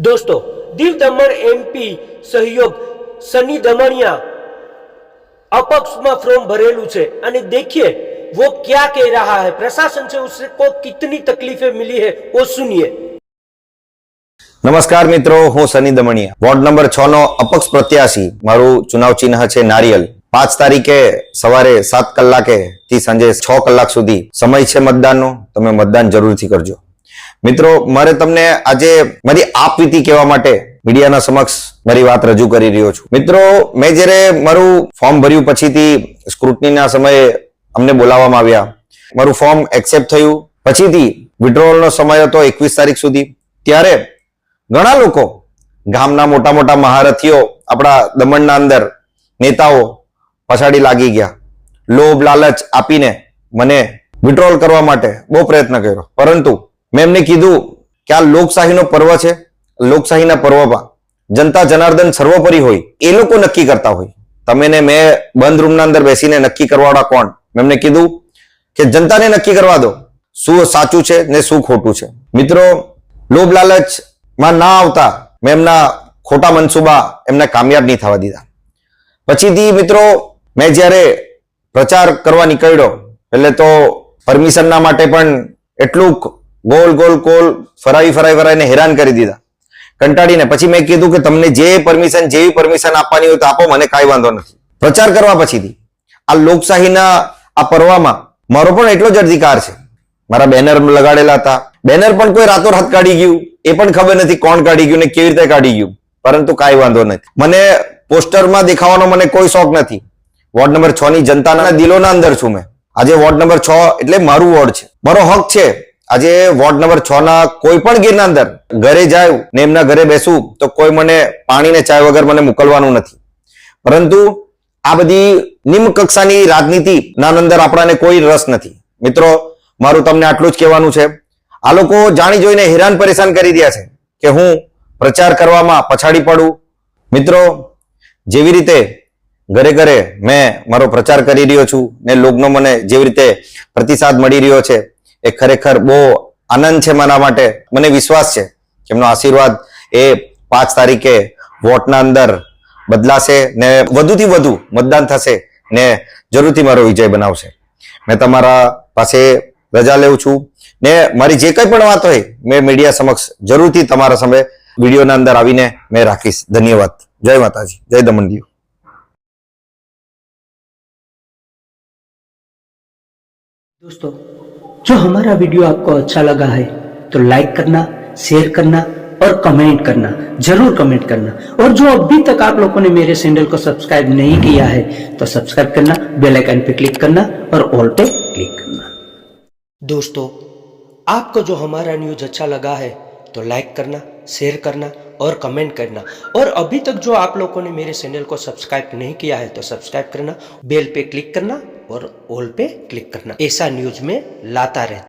दोस्तों दीव दमन एमपी सहयोग सनी दमणिया अपक्ष में फॉर्म भरेलू છે અને देखिए वो क्या कह रहा है प्रशासन से उसको कितनी तकलीफें मिली है वो सुनिए નમસ્કાર મિત્રો હું સની દમણિયા વોર્ડ નંબર છ નો અપક્ષ પ્રત્યાશી મારું ચુનાવ ચિહ્ન છે નારિયેલ પાંચ તારીખે સવારે સાત કલાકે થી સાંજે છ કલાક સુધી સમય છે મતદાનનો તમે મતદાન જરૂરથી કરજો મિત્રો, મારે તમને આજે મારી આપવીતી કહેવા માટે મીડિયાના સમક્ષ મારી વાત રજૂ કરી રહ્યો છું. મિત્રો, મેં જ્યારે મારું ફોર્મ ભર્યું પછીથી સ્ક્રુટનીના સમયે અમને બોલાવવામાં આવ્યા. મારું ફોર્મ એક્સેપ્ટ થયું. પછીથી વિડ્રોવલનો સમય હતો એકવીસ તારીખ સુધી. ત્યારે ઘણા લોકો, ગામના મોટા મોટા મહારથીઓ, આપણા દમણના અંદર નેતાઓ પછાડી લાગી ગયા. લોભ લાલચ આપીને મને વિડ્રોલ કરવા માટે બહુ પ્રયત્ન કર્યો. પરંતુ મેં એમને કીધું કે આ લોકશાહીનો પર્વ છે, લોકશાહીના પર્વમાં જનતા જનાર્દન સર્વોપરી હોય, એ લોકો નક્કી કરતા હોય. તમે ને મેં બંધ રૂમના અંદર બેસીને નક્કી કરવાવાળા કોણ? મેં એમને કીધું કે જનતાને નક્કી કરવા દો. શું સાચું છે ને શું ખોટું છે? મિત્રો, લોભ લાલચમાં ના આવતા મેં એમના ખોટા મનસુબા એમને કામયાબ નહીં થવા દીધા. પછીથી મિત્રો, મેં જ્યારે પ્રચાર કરવા નીકળ્યો, એટલે તો પરમિશનના માટે પણ એટલું ગોલ ગોલ ગોલ, ફરાવી ફરાવી, ફરાવીને હેરાન કરી દીધા. કંટાળીને પછી મેં કીધું કે તમને જે પરમિશન જેવી પરમિશન આપવાની હોય તો આપો, મને કાંઈ વાંધો નથી. પ્રચાર કરવા પછીથી આ લોકશાહીના આ પર્વમાં મારો પણ એટલો જ અધિકાર છે. મારા બેનર લગાડેલા હતા. બેનર પણ કોઈ રાતોરાત કાઢી ગયું. એ પણ ખબર નથી કોણ કાઢી ગયું ને કેવી રીતે કાઢી ગયું. પરંતુ કાંઈ વાંધો નથી. મને પોસ્ટરમાં દેખાવાનો મને કોઈ શોખ નથી. વોર્ડ નંબર છ ની જનતાના દિલોના અંદર છું મેં. આજે વોર્ડ નંબર છ એટલે મારું વોર્ડ છે. મારો હક છે. આજે વોર્ડ નંબર છ ના કોઈ પણ ગીરના અંદર ઘરે જાય ને એમના ઘરે બેસું તો કોઈ મને પાણી ને ચાય વગર મને મોકલવાનું નથી. પરંતુ આ બધી નિમ્ન કક્ષાની રાજનીતિ ના અંદર આપણાને કોઈ રસ નથી. મિત્રો, મારું તમને આટલું જ કહેવાનું છે. આ લોકો જાણી જોઈને હેરાન પરેશાન કરી રહ્યા છે કે હું પ્રચાર કરવામાં પછાડી પડું. મિત્રો, જેવી રીતે ઘરે ઘરે મેં મારો પ્રચાર કરી રહ્યો છું ને લોગનો મને જેવી રીતે પ્રતિસાદ મળી રહ્યો છે એ ખરેખર બહુ આનંદ છે મારા માટે. મને વિશ્વાસ છે. કે એમનો આશીર્વાદ એ પાંચ તારીખે વોટના અંદર બદલાશે ને વધુથી વધુ મતદાન થશે ને જરૂરથી મારો વિજય બનાવશે. મેં તમારા પાસે રજા લેવું છું. ને મારી જે કંઈ પણ વાત હોય મેં મીડિયા સમક્ષ જરૂરથી તમારા સામે વિડીયોના અંદર આવીને મેં રાખીશ. ધન્યવાદ. જય માતાજી. જય દમણ દોસ્તો जो हमारा वीडियो आपको अच्छा लगा है तो लाइक करना शेयर करना और कमेंट करना, ज़रूर कमेंट करना। और जो अभी तक आप लोगों ने मेरे चैनल को सब्सक्राइब नहीं किया है तो सब्सक्राइब करना बेल आइकन पे क्लिक करना और ऑल पे क्लिक करना। दोस्तों, आपको जो हमारा न्यूज़ अच्छा लगा है तो लाइक करना शेयर करना और कमेंट करना। और अभी तक जो आप लोगों ने मेरे चैनल को सब्सक्राइब नहीं किया है तो सब्सक्राइब करना बेल पे क्लिक करना और ऑल पे क्लिक करना ऐसा न्यूज में लाता रहता